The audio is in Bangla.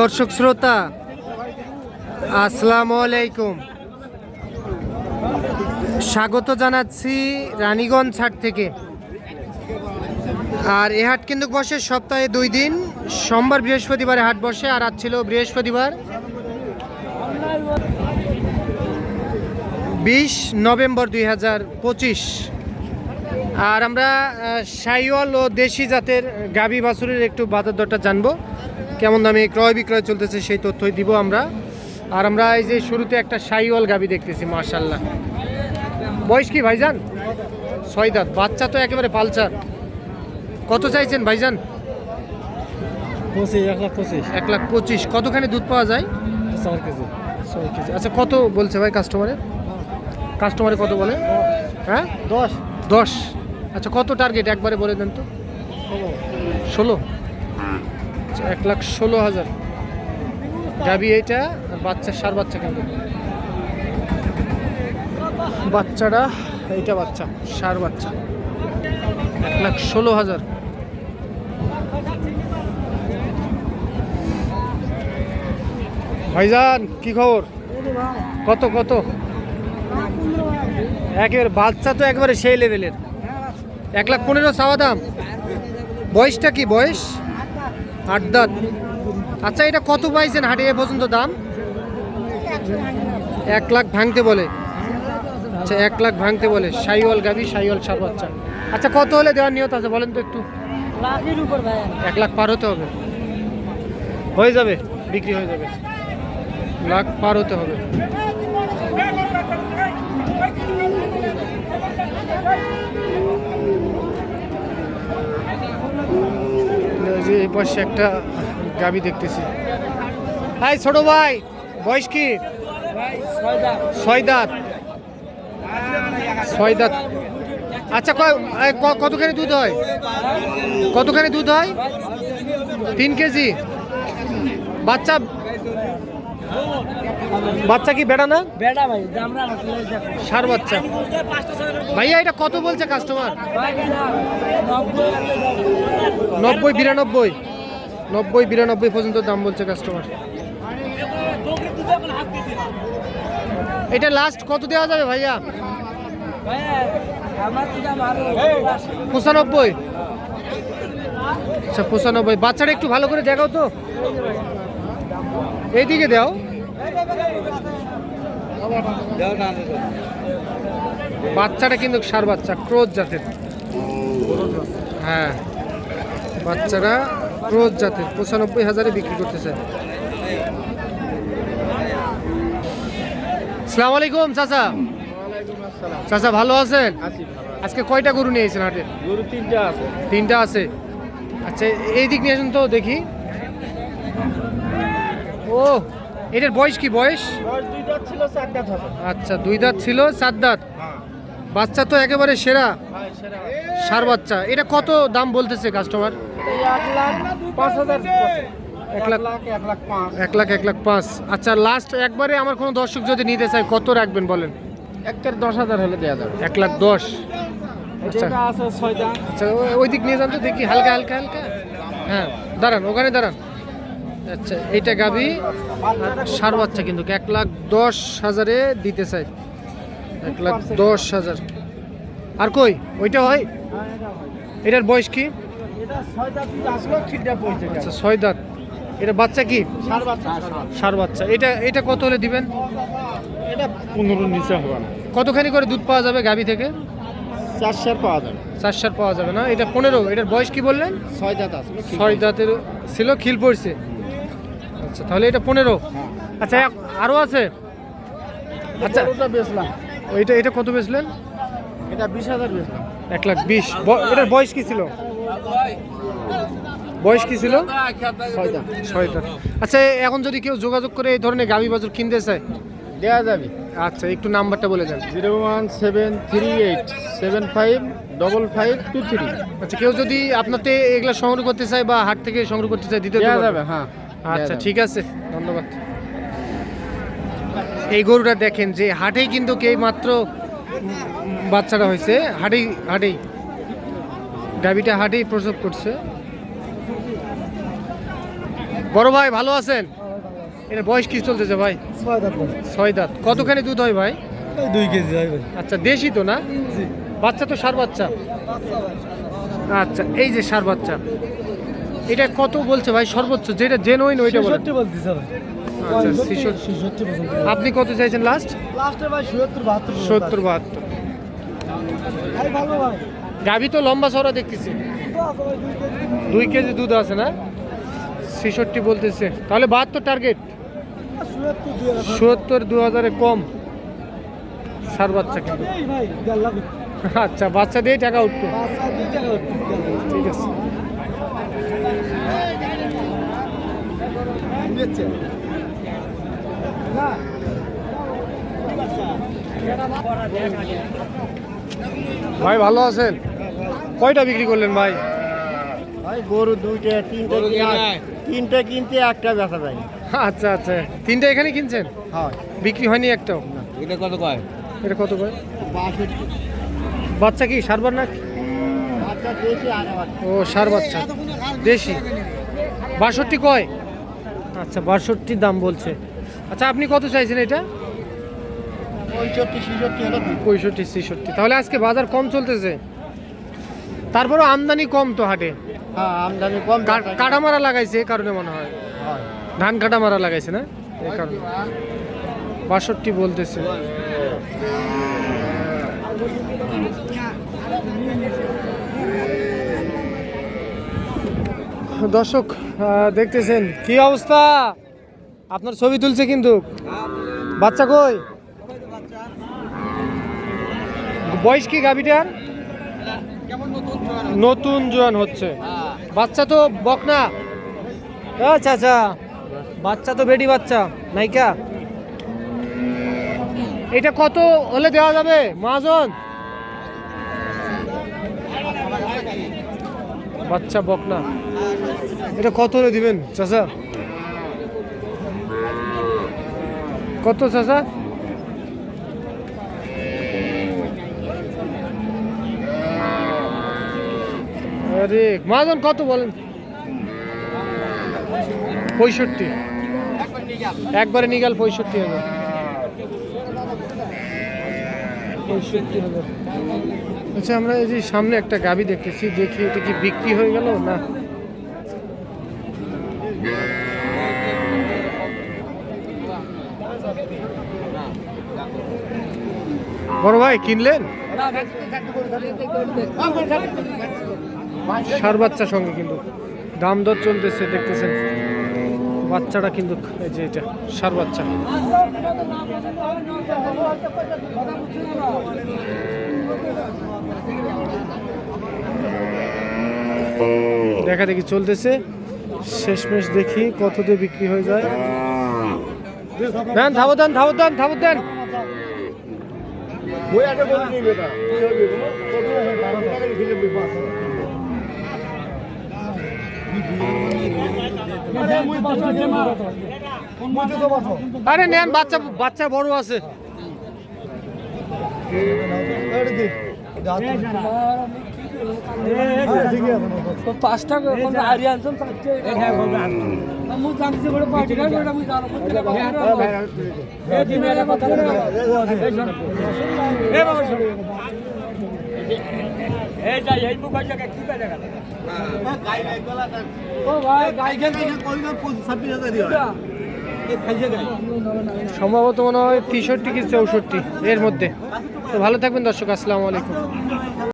দর্শক শ্রোতা, আসসালামু আলাইকুম। স্বাগত জানাচ্ছি রানীগঞ্জ হাট থেকে। আর এ হাট কিন্তু বসে সপ্তাহে দুই দিন, সোমবার বৃহস্পতিবারে হাট বসে, আর আজ ছিল বৃহস্পতিবার। বিশ নভেম্বর দুই হাজার পঁচিশ। আর আমরা সাইওয়াল ও দেশি জাতের গাবি বাছুরের একটু বাজার দরটা জানব। কেমন দামে ক্রয় বিক্রয় চলতেছে সেই তথ্যই দিব আমরা। আর আমরা এই যে শুরুতে একটা সাইওয়াল গাবি দেখতেছি মার্শাল্লাহ বয়স কি ভাইজান? ছয় দাঁত বাচ্চা তো একেবারে পালচার কত চাইছেন ভাইজান? পঁচিশ এক লাখ পঁচিশ। এক লাখ পঁচিশ। কতখানি দুধ পাওয়া যায়? চার কেজি। ছয় কেজি। আচ্ছা কত বলছে ভাই কাস্টমারে কাস্টমারে কত বলে? হ্যাঁ? দশ। দশ। আচ্ছা কত টার্গেট একবারে বলে দেন তো। ষোলো? এক লাখ ষোলো হাজার। গাবি এইটা বাচ্চা, সার বাচ্চা কিন্তু। বাচ্চাটা, এইটা বাচ্চা, সার বাচ্চা। এক লাখ ষোলো হাজার। ভাইজান, কি খবর? কত কত? একেবারে, বাচ্চা তো একবারে সেই লেভেলের এক লাখ পনেরো, চাওয়া দাম। বয়সটা কি, বয়স? আট দাঁত আচ্ছা এটা কত পাইছেন হাটে এ পর্যন্ত দাম? এক লাখ ভাঙতে বলে। আচ্ছা এক লাখ ভাঙতে বলে। সাইওয়াল গাবি সাইওয়াল সার বাচ্চা। আচ্ছা কত হলে দেওয়ার নিয়ত আছে বলেন তো একটু? এক লাখ পার হতে হবে। হয়ে যাবে বিক্রি হয়ে যাবে। লাখ পার হতে হবে। যে এই পাশে একটা গাবি দেখতেছি। হাই ছোট ভাই, বয়স কি? ছয় দাঁত ছয় দাঁত আচ্ছা কতখানি দুধ হয়? কতখানি দুধ হয়? তিন কেজি। বাচ্চা বাচ্চা কি বেড়া না? বেটা ভাই দামরা সার বাচ্চা। ভাইয়া এটা কত বলছে কাস্টমার নব্বই বিরানব্বই। নব্বই বিরানব্বই পর্যন্ত দাম বলছে কাস্টমার এটা লাস্ট কত দেওয়া যাবে ভাইয়া? পঁচানব্বই। আচ্ছা পঁচানব্বই। বাচ্চাটা একটু ভালো করে দেখাও তো। এইদিকে দাও। বাচ্চাটা কিন্তু সার বাচ্চা ক্রোজ জাতের। হ্যাঁ বাচ্চারা ক্রোজ জাতের পঁচানব্বই হাজারে বিক্রি করতেছে। সালাম আলাইকুম চাচা। চাচা ভালো আছেন? আজকে কয়টা গরু নিয়েছেন হাটে? গরু তিনটা আছে। তিনটা আছে। আচ্ছা এই দিক নিয়ে আসুন তো দেখি। ও এটার বয়স কি বয়স? ছিল আচ্ছা দুই দাঁত ছিল চার দাঁত? বাচ্চা তো একেবারে সেরা। সার বাচ্চা। এটা কত দাম বলতেছে কাস্টমার এক লাখ এক লাখ এক লাখ পাঁচ। আচ্ছা লাস্ট একবারে আমার কোনো দর্শক যদি নিতে চায় কত রাখবেন বলেন? একের দশ হাজার হলে দেওয়া যাবে। এক লাখ দশ। আচ্ছা। আচ্ছা ওই দিক নিয়ে যান তো দেখি হালকা হালকা হালকা। হ্যাঁ দাঁড়ান ওখানে দাঁড়ান। আচ্ছা এইটা গাবি সার বাচ্চা কিন্তু এক লাখ দশ হাজারে দিতে চাই। এক লাখ দশ হাজার। আর কই? ওইটা হয়? এটার বয়স কি? এটা আচ্ছা ছয় দাঁত। এটা বাচ্চা কি? সার বাচ্চা। এটা এটা কত হলে দিবেন? এটা পনেরো নিচে হবে না কতখানি করে দুধ পাওয়া যাবে গাবি থেকে? চারশোর পাওয়া যাবে। চার সার পাওয়া যাবে না? এটা পনেরো। এটার বয়স কি বললেন? ছয় দাঁত আসলো ছয় দাঁতের ছিল খিল পড়ছে। আচ্ছা তাহলে এটা পনেরো। আচ্ছা আরও আছে? আচ্ছা ওটা বেচলাম। ওইটা এটা কত বেচলেন? এটা বিশ হাজার বেচলাম। এক লাখ বিশ। এটার বয়স কি ছিল? বয়স কি ছিল? ছয় দাঁত ছয় দাঁত আচ্ছা এখন যদি কেউ যোগাযোগ করে এই ধরনের গাভী বাছুর কিনতে চায়? দেওয়া যাবে। আচ্ছা একটু নাম্বারটা বলে দেন। Zero one seven three eight seven five double five two three. আচ্ছা কেউ যদি আপনাতে এগুলা সংগ্রহ করতে চায় বা হাট থেকে সংগ্রহ করতে চায় দিতে দেওয়া যাবে হ্যাঁ। আচ্ছা ঠিক আছে। ধন্যবাদ। এই গরুটা দেখেন যে হাটেই কিন্তু কে মাত্র বাচ্চাটা হয়েছে হাটেই হাটেই। গাবিটা হাটেই প্রসব করছে। বড় ভাই ভালো আছেন? এটা বয়স কি চলতেছে ভাই? ছয় দাঁত কতখানি দুধ হয় ভাই? দুই কেজি হয় ভাই। আচ্ছা দেশি তো না? বাচ্চা তো সার বাচ্চা। আচ্ছা এই যে সার বাচ্চা। এটা কত বলছে ভাই? সর্বোচ্চ যেটা জেনুইন ওইটা বলেন। আচ্ছা ছেষট্টি। ছেষট্টি। পর্যন্ত। আপনি কত চাইছেন লাস্ট লাস্টে ভাই সত্তর বাহাত্তর সত্তর বাহাত্তর। ভাই ভালো ভাই। গাভি তো লম্বা সরা দেখতেছি। দুই কেজি। দুধ আছে না? ছেষট্টি বলতেছে। তাহলে বাহাত্তর টার্গেট সত্তর দু হাজারে। কম। সার বাচ্চা আচ্ছা বাচ্চা দিয়ে টাকা উঠতো। ঠিক দুই আছে ভাই ভালো আছেন? কয়টা বিক্রি করলেন ভাই? ভাই গরু দুইটা তিনটে তিনটে কিনতে একটা বেচা যায় আচ্ছা আচ্ছা। তিনটা এখানে কিনছেন? হ্যাঁ। বিক্রি হয়নি একটাও? এটা কত কয়? এটা কত বাষট্টি। বাচ্চা কি? সারবার না? ও সার বাচ্চা। দেশি। বাষট্টি কয়? আচ্ছা বাষট্টি দাম বলছে। আচ্ছা আপনি কত চাইছেন এটা? পঁয়ষট্টি ছেষট্টি তাহলে আজকে বাজার কম চলতেছে? তারপরও আমদানি কম তো হাটে। হ্যাঁ আমদানি কম। কা- কাটামারা লাগাইছে এই কারণে মনে হয়। হয়। ধান কাটামারা লাগাইছে না? এই কারণে। বাষট্টি বলতেছে। দর্শক দেখতেছেন, কি অবস্থা? আপনার ছবি তুলছে কিন্তু। বাচ্চা কই? বয়স কি গাভিটার? নতুন জোয়ান হচ্ছে। বাচ্চা তো বক বকনা। আচ্ছা আচ্ছা বাচ্চা তো বেডি বাচ্চা নাইকা এটা কত হলে দেওয়া যাবে, মহাজন? বাচ্চা বকনা। এটা কত হলে দিবেন, চাচা? কত, চাচা? আরে, মহাজন, কত বলেন? পঁয়ষট্টি। একবারে নিগাল পঁয়ষট্টি হাজার। পঁয়ষট্টি হাজার। আচ্ছা আমরা এই যে সামনে একটা গাবি দেখতেছি, দেখি এটা কি বিক্রি হয়ে গেল না? বড় ভাই, কিনলেন? সার বাচ্চা সঙ্গে কিন্তু। দাম দর চলতেছে, দেখতেছেন। বাচ্চাটা কিন্তু, এই যে এটা, সার বাচ্চা। দেখা দেখি চলতেছে। শেষমেশ দেখি কত দিয়ে বিক্রি হয়ে যায়। দেন থাবো দেন থাবো দেন থাবো দেন। বই আগে বলে দিই বেটা কি হবে বলো? কত? টাকা ফেলে দিই, পাঁচ আরে মুই দেব। মুই দেবো নেন বাচ্চা বাচ্চা বড় আছে আরে পাঁচটা সম্ভবত মনে হয় তেষট্টি কি চৌষট্টি এর মধ্যে। তো ভালো থাকবেন দর্শক আসসালামু আলাইকুম।